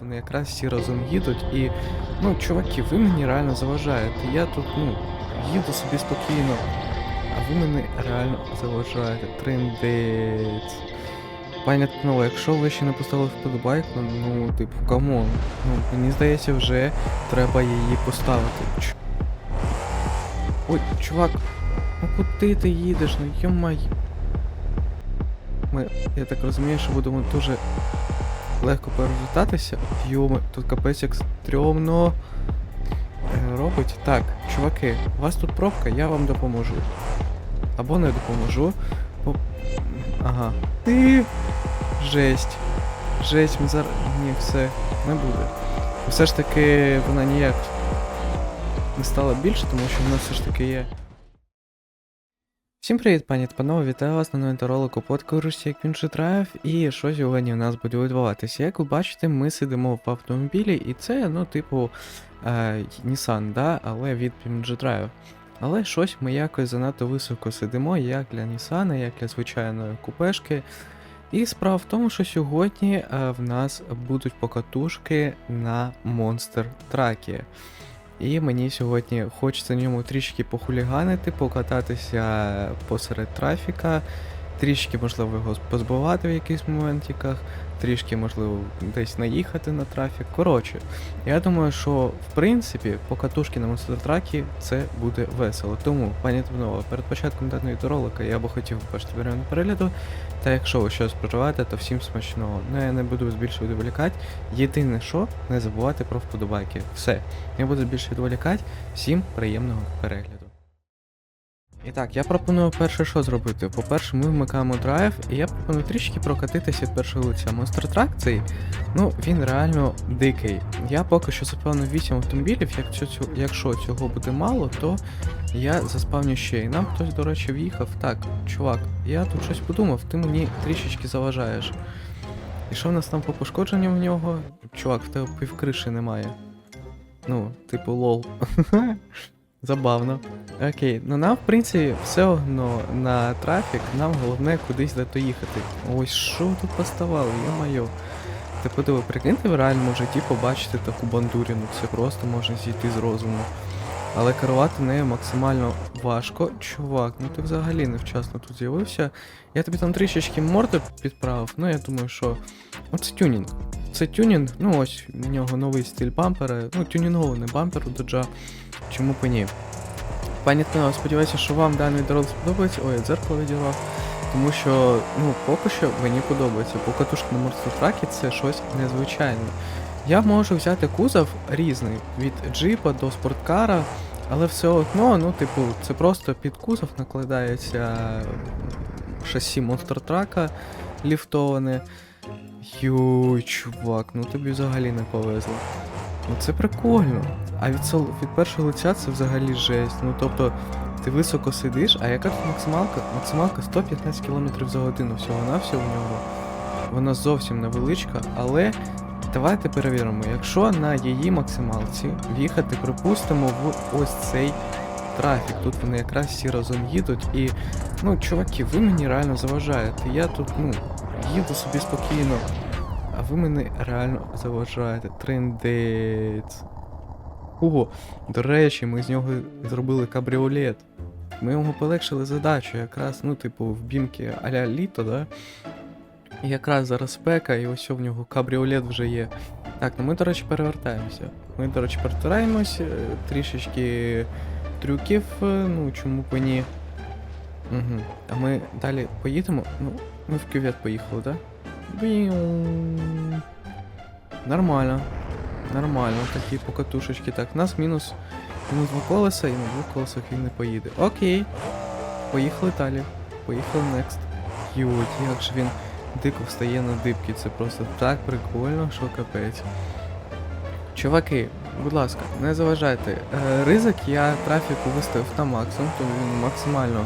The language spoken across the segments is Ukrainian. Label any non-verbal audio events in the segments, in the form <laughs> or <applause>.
вони якраз всі разом їдуть. І, ну, чуваки, ви мені реально заважаєте. Я тут, ну, їду собі спокійно, а ви мені реально заважаєте. Трендець. Пані Тпнова, якщо ви ще не поставили вподобайку, ну, типу, камон. Ну, мені здається, вже треба її поставити. Ч- Ой, чувак, ну куди ти їдеш? Ну йомай. Ми, я так розумію, що будемо дуже легко перевертатися. Йоми, тут капець як стрьомно е, робить. Так, чуваки, у вас тут пробка, я вам допоможу. Або не допоможу. Бо... Ага. Ти. Жесть. Жесть, ми зараз. Ні, все, не буде. Все ж таки вона ніяк не стала більше, тому що вона все ж таки є. Всім привіт, пані та панове, вітаю вас на новому ролику подкурсі, як він же драйв, і що сьогодні у нас буде відбуватися. Як ви бачите, ми сидимо в автомобілі, і це, ну, типу, е, Nissan, да, але від Drive. Але щось ми якось занадто високо сидимо, як для Nissan, як для звичайної купешки. І справа в тому, що сьогодні е, в нас будуть покатушки на Monster Тракі. І мені сьогодні хочеться на ньому трішки похуліганити, покататися посеред трафіка, трішки, можливо, його позбивати в якихось моментиках, трішки, можливо, десь наїхати на трафік. Коротше, я думаю, що в принципі покатушки на монстр-тракі це буде весело. Тому, пані Тимнова, перед початком даного відеоролика я би хотів побачити варіант перегляду. Та якщо ви щось проживаєте, то всім смачного. Ну я не буду більше відволікати. Єдине, що не забувайте про вподобайки. Все. Не буду більше відволікати. Всім приємного перегляду. І так, я пропоную перше, що зробити. По-перше, ми вмикаємо драйв, і я пропоную трішки прокатитися від першого лиця. Монстр трак цей, ну він реально дикий. Я поки що заспавнив 8 автомобілів. Якщо, цю- якщо цього буде мало, то я заспавню ще. І нам хтось, до речі, в'їхав. Так, чувак, я тут щось подумав, ти мені трішечки заважаєш. І що в нас там по пошкодженням в нього? Чувак, в тебе півкриші немає. Ну, типу, лол. <laughs> Забавно. Окей, ну нам, в принципі, все одно на трафік, нам головне кудись доїхати. Ось що тут поставали, йо-моє. Ти подиви, прикиньте в реальному житті побачити таку бандуріну, це просто може зійти з розуму. Але керувати нею максимально важко. Чувак, ну ти взагалі невчасно тут з'явився. Я тобі там трішечки морду підправив, ну я думаю, що. Ну це тюнінг. Це тюнінг, ну ось у нього новий стиль бампера, ну тюнінгований бампер у доджа. Чому б ні? Пані Тино, сподіваюся, що вам даний дорог сподобається. Ой, я дзеркало відірвав. Тому що, ну, поки що мені подобається. Покатушка на морстотракі це щось незвичайне. Я можу взяти кузов різний, від джипа до спорткара, але все одно, ну, типу, це просто під кузов накладається шасі монстр-трака ліфтоване. Йой, чувак, ну тобі взагалі не повезло. Ну це прикольно. А від, сол... від першого лиця це взагалі жесть. Ну тобто, ти високо сидиш, а яка тут максималка? Максималка 115 км за годину всього-навсього в нього. Вона зовсім невеличка, але давайте перевіримо, якщо на її максималці в'їхати, припустимо, в ось цей трафік. Тут вони якраз всі разом їдуть і. Ну, чуваки, ви мені реально заважаєте. Я тут, ну, їду собі спокійно. А ви мене реально заважаєте. Трендець. Ого, до речі, ми з нього зробили кабріолет. Ми йому полегшили задачу, якраз, ну, типу, в бімки а-ля літо, да? І якраз зараз спека, і ось в нього кабріолет вже є. Так, ну ми, до речі, перевертаємося. Ми, до речі, перетираємось, е, трішечки трюків, е, ну, чому б ні. Угу. А ми далі поїдемо. Ну, ми в кювет поїхали? Біу. Нормально. Нормально, такі покатушечки. Так, у нас мінус, мінус два колеса і на двох колесах він не поїде. Окей. Поїхали далі. Поїхали next. Йой, як же він дико встає на дибки. Це просто так прикольно, що капець. Чуваки, будь ласка, не заважайте. Е, ризик я трафіку виставив на максимум, тому він максимально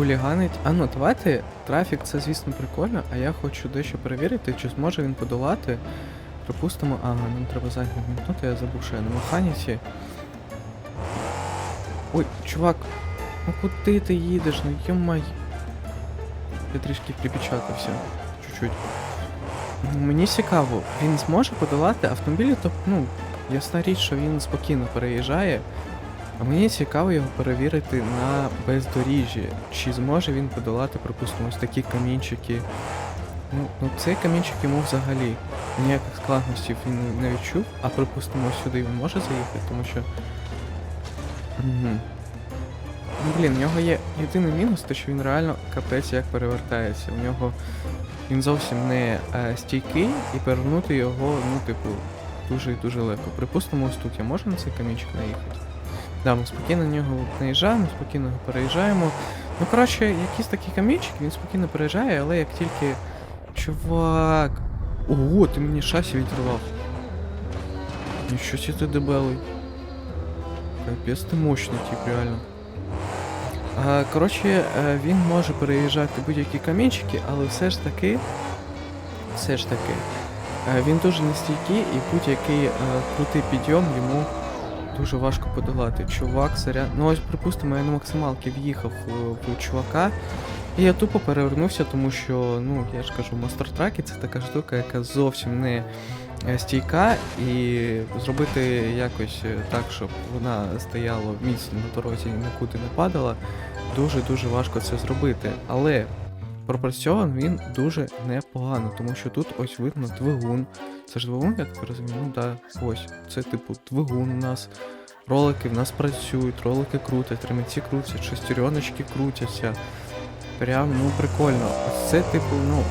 хуліганить. А давайте. Трафік це, звісно, прикольно, а я хочу дещо перевірити, чи зможе він подолати. Припустимо, ага, нам треба задню я забув, що я на механіці. Ой, чувак, ну куди ти їдеш? Ну йомай. Я трішки припечатався. Чуть-чуть. Мені цікаво, він зможе подолати автомобілі, тобто, ну, ясна річ, що він спокійно переїжджає. А мені цікаво його перевірити на бездоріжжі. Чи зможе він подолати, припустимо, ось такі камінчики. Ну, ну цей камінчик йому взагалі ніяких складностей він не відчув, а припустимо, сюди він може заїхати, тому що. Ну, блін, в нього є єдиний мінус, те, що він реально капець як перевертається. У нього він зовсім не е, стійкий і перевернути його, ну, типу, дуже і дуже легко. Припустимо, ось тут я можу на цей камінчик наїхати. Да, ми спокійно на нього наїжджаємо, спокійно його переїжджаємо. Ну, коротше, якийсь такий камінчик, він спокійно переїжджає, але як тільки. Чувак. Ого, ти мені шасі відірвав. Нічого себе ти дебелий. Капець ти мощний тип, реально. А, коротше, е, він може переїжджати будь-які камінчики, але все ж таки. Все ж таки. е, Він дуже нестійкий і будь-який е, крутий підйом йому дуже важко подолати. Чувак, сорян. Ну ось, припустимо, я на максималки в'їхав в, в чувака. І я тупо перевернувся, тому що, ну, я ж кажу, монстр-траки це така штука, яка зовсім не е, стійка, і зробити якось е, так, щоб вона стояла міцно на дорозі і нікуди не падала, дуже-дуже важко це зробити. Але пропрацьований він дуже непогано, тому що тут ось видно двигун. Це ж двигун, я так розумію, ну да, ось. Це типу двигун у нас. Ролики в нас працюють, ролики крутять, ремінці крутять, шестереночки крутяться. Прям, ну, прикольно. Це, типу, ну.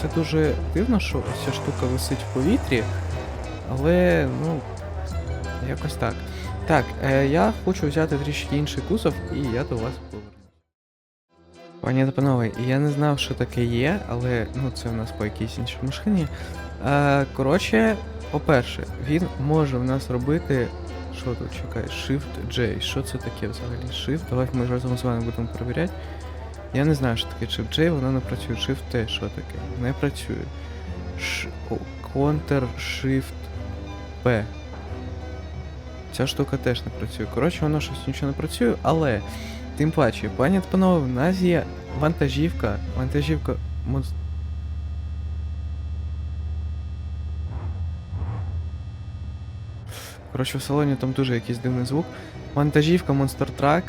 Це дуже дивно, що ця штука висить в повітрі. Але, ну. Якось так. Так, е, я хочу взяти трішки інший кузов, і я до вас повернусь. Пані та панове, я не знав, що таке є, але ну це в нас по якійсь іншій машині. Е, коротше, по-перше, він може в нас робити. Що тут чекай? Shift J. Що це таке взагалі? Shift. Давай ми разом з вами будемо перевіряти. Я не знаю, що таке Shift J, воно не працює. Shift T, що таке? Не працює. Ш... Ctrl Shift P. Ця штука теж не працює. Коротше, воно щось нічого не працює, але тим паче, пані та панове, в нас є вантажівка. Вантажівка. монс- Коротше, в салоні там дуже якийсь дивний звук. Вантажівка Monster Truck.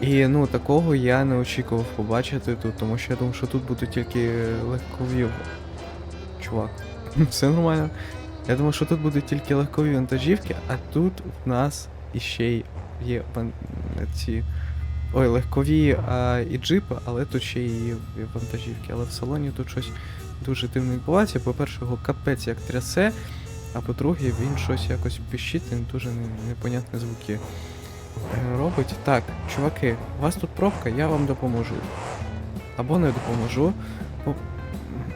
І ну такого я не очікував побачити тут, тому що я думав, що тут будуть тільки легкові. Чувак, <laughs> все нормально. Я думав, що тут будуть тільки легкові вантажівки, а тут в нас іще є ван... ці. Ой, легкові а, і джипи, але тут ще і вантажівки. Але в салоні тут щось дуже дивне відбувається. По-перше, його капець як трясе, а по-друге, він щось якось пищить, він дуже непонятні звуки е, робить. Так, чуваки, у вас тут пробка, я вам допоможу. Або не допоможу. Бо...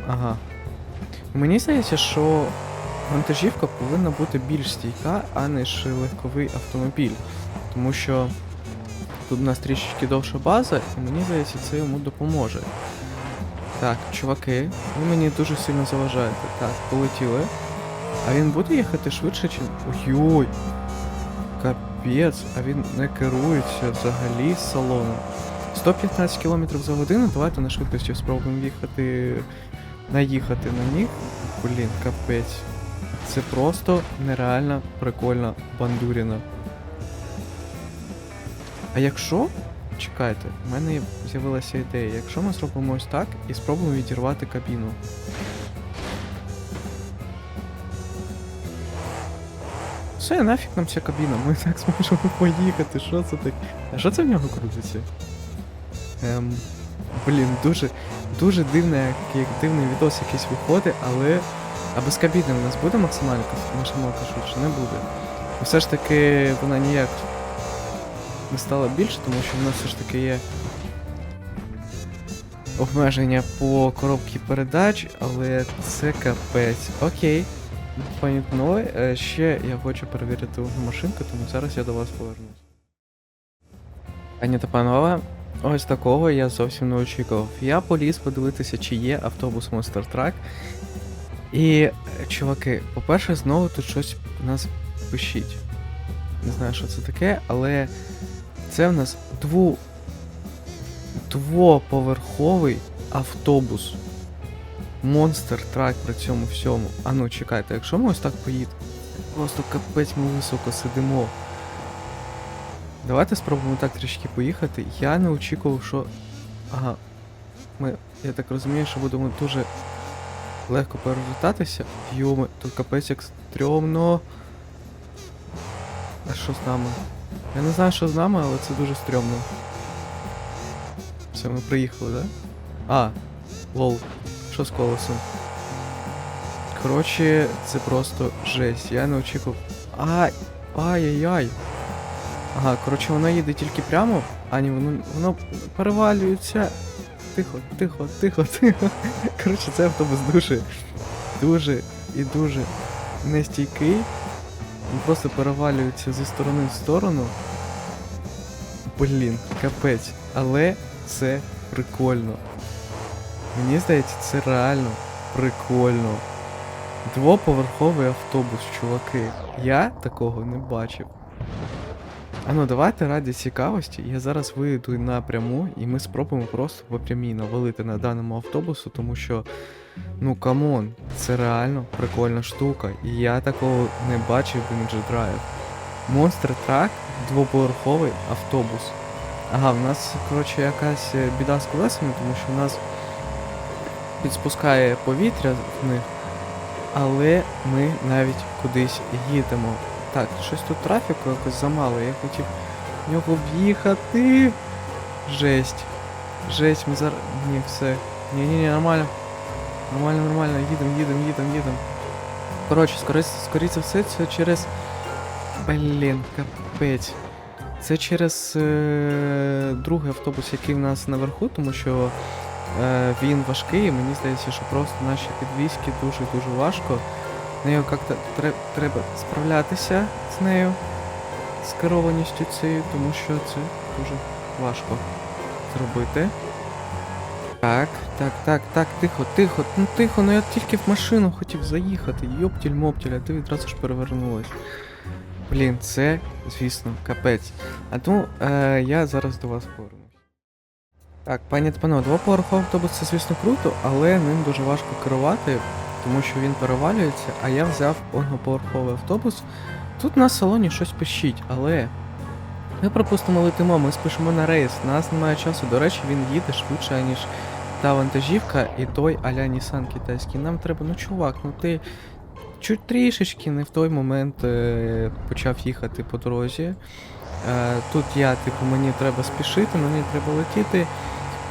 Ага. Мені здається, що вантажівка повинна бути більш стійка, а не ж легковий автомобіль. Тому що тут у нас трішечки довша база, і мені здається, це йому допоможе. Так, чуваки, ви мені дуже сильно заважаєте. Так, полетіли. А він буде їхати швидше, чим. Ой-ой! Капець, а він не керується взагалі з салону. 115 км за годину, давайте на швидкості спробуємо їхати. наїхати на них. Блін, капець. Це просто нереально прикольна бандуріна. А якщо. Чекайте, в мене з'явилася ідея. Якщо ми зробимо ось так і спробуємо відірвати кабіну. Все, нафіг нам ця кабіна, ми так зможемо поїхати, що це таке? А що це в нього крутиться? Ем, блін, дуже, дуже дивне, як, дивний відос якийсь виходить, але. А без кабіни у нас буде максимальна максималка швидше? Не буде. Все ж таки вона ніяк не стала більше, тому що в нас все ж таки є обмеження по коробці передач, але це капець. Окей. Пані е, ще я хочу перевірити одну машинку, тому зараз я до вас повернусь. Пані та панове, ось такого я зовсім не очікував. Я поліз подивитися, чи є автобус Monster Truck. І, е, чуваки, по-перше, знову тут щось у нас пишіть. Не знаю, що це таке, але це в нас дву... двоповерховий автобус. монстр трак при цьому всьому. А ну, чекайте, якщо ми ось так поїдемо, просто капець ми високо сидимо. Давайте спробуємо так трішки поїхати. Я не очікував, що. Ага. Ми, я так розумію, що будемо дуже легко перевертатися. Йоми, тут капець як стрьомно. А що з нами? Я не знаю, що з нами, але це дуже стрьомно. Все, ми приїхали, да? А, лол. Що з колесом? Коротше, це просто жесть. Я не очікував. Ай! Ай-яй-яй! Ага, коротше, воно їде тільки прямо, а ні, воно, воно перевалюється. Тихо, тихо, тихо, тихо. Коротше, це автобус дуже, дуже і дуже нестійкий. Він просто перевалюється зі сторони в сторону. Блін, капець. Але це прикольно. Мені здається, це реально прикольно. Двоповерховий автобус, чуваки. Я такого не бачив. А ну давайте раді цікавості, я зараз вийду напряму, і ми спробуємо просто по прямій навалити на даному автобусу, тому що, ну камон, це реально прикольна штука. І я такого не бачив в Ninja Drive. Monster Truck двоповерховий автобус. Ага, в нас, коротше, якась е, біда з колесами, тому що в нас підспускає повітря в них, але ми навіть кудись їдемо. Так, щось тут трафіку якось замало, я хотів в нього в'їхати. Жесть. Жесть, ми зараз. Ні, все. Ні-ні-ні, нормально. Нормально, нормально, їдемо, їдемо, їдемо, їдемо. Коротше, скоріше, все, це через. Блін, капець. Це через е- другий автобус, який в нас наверху, тому що е- він важкий, і мені здається, що просто наші підвізки дуже-дуже важко. Нею як-то тре- треба справлятися з нею, з керованістю цією, тому що це дуже важко зробити. Так, так, так, так, тихо, тихо, ну тихо, ну я тільки в машину хотів заїхати. Йоптіль-моптіль, а ти відразу ж перевернулась. Блін, це, звісно, капець. А тому е, я зараз до вас повернусь. Так, пані та панове, двоповерховий автобус це, звісно, круто, але ним дуже важко керувати, тому що він перевалюється, а я взяв одноповерховий автобус. Тут на салоні щось пищить, але ми, припустимо, летимо, ми спішимо на рейс, нас немає часу. До речі, він їде швидше, ніж та вантажівка і той аля Nissan китайський. Нам треба, ну чувак, ну ти чуть трішечки не в той момент е, почав їхати по дорозі. Е, тут я, типу, мені треба спішити, мені треба летіти.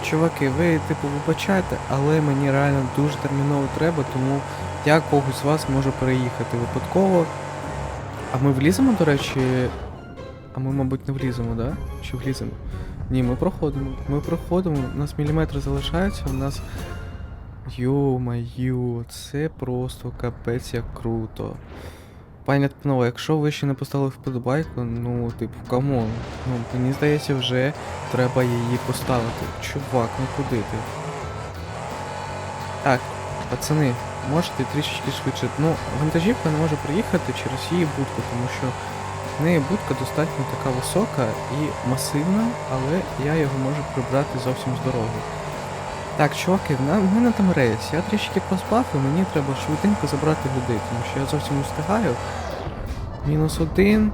Чуваки, ви, типу, вибачайте, але мені реально дуже терміново треба, тому я когось з вас можу переїхати випадково. А ми вліземо, до речі. А ми, мабуть, не вліземо, да? Чи вліземо? Ні, ми проходимо. Ми проходимо, у нас міліметри залишаються, у нас. Йо-маю, це просто капець як круто. Пані та якщо ви ще не поставили вподобайку, ну, типу, камон. Ну, мені здається, вже треба її поставити. Чувак, ну куди ти? Так, пацани, можете трішечки швидше. Ну, вантажівка не може приїхати через її будку, тому що в неї будка достатньо така висока і масивна, але я його можу прибрати зовсім з дороги. Так, чуваки, в мене там рейс. Я трішки проспав і мені треба швиденько забрати людей, тому що я зовсім не встигаю. Мінус один.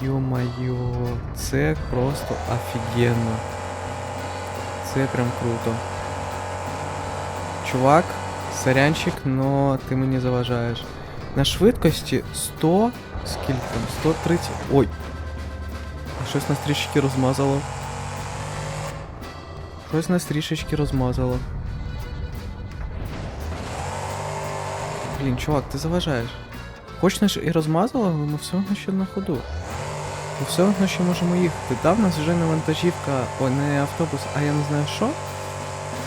Йо-майо, це просто офігенно. Це прям круто. Чувак, сорянчик, но ти мені заважаєш. На швидкості 100. Скільки там? 130. Ой. Щось нас трішечки розмазало. Щось нас трішечки розмазало. Блін, чувак, ти заважаєш. Хоч нас і розмазало, але ми все одно ще на ходу. Ми все одно ще можемо їхати. Да, в нас вже не вантажівка, о, не автобус, а я не знаю що.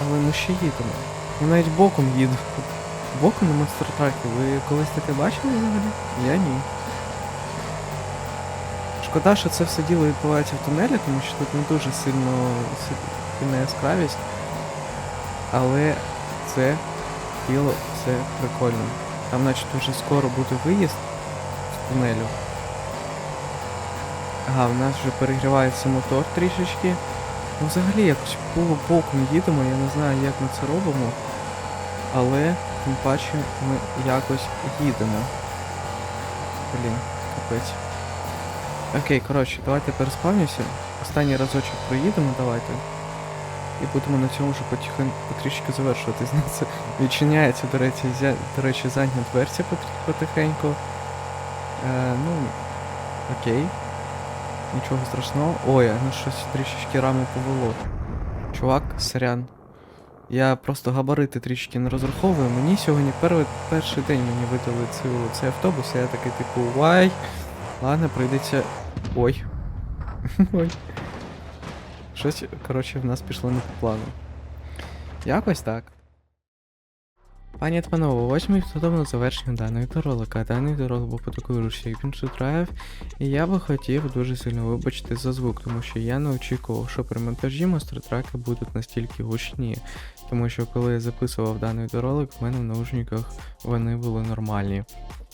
Але ми ще їдемо. Ми навіть боком їдемо. Боком на монстр-тракі. Ви колись таке бачили взагалі? Я ні. Шкода, що це все діло відбувається в тунелі, тому що тут не дуже сильно сильна яскравість. Але це діло все прикольно. Там начебто вже скоро буде виїзд з тунелю. Ага, в нас вже перегрівається мотор трішечки. Ну взагалі якось полубоком їдемо, я не знаю як ми це робимо. але тим паче ми якось їдемо. Блін, капець. Окей, коротше, давайте переспавнюся. Останній разочок проїдемо, давайте. І будемо на цьому вже потихоньку потрішки завершувати. Знаєте, <laughs> відчиняється, до речі, зя... до речі, задня дверця потихеньку. Е, ну, окей. Нічого страшного. Ой, ну щось трішечки раму повело. Чувак, сорян. Я просто габарити трішки не розраховую. Мені сьогодні перший, перший день мені видали цю, цей автобус, і я такий типу, вай. Ладно, прийдеться. Ой. <laughs> Ой. Щось, коротше, в нас пішло не по плану. Якось так. Пані та панове, ось ми підготовлено завершення даного відеоролика. Даний відеоролик був по такої руші, як він драйв, і я би хотів дуже сильно вибачити за звук, тому що я не очікував, що при монтажі монстр-траки будуть настільки гучні. Тому що коли я записував даний відеоролик, в мене в наушниках вони були нормальні.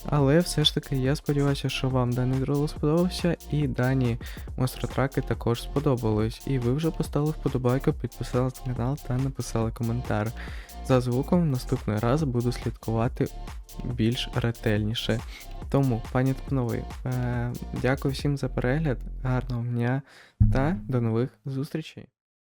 Але все ж таки я сподіваюся, що вам даний відеоролик сподобався, і дані монстр-траки також сподобались. І ви вже поставили вподобайку, підписались на канал та написали коментар. За звуком наступний раз буду слідкувати більш ретельніше. Тому, пані та е, дякую всім за перегляд, гарного дня та до нових зустрічей!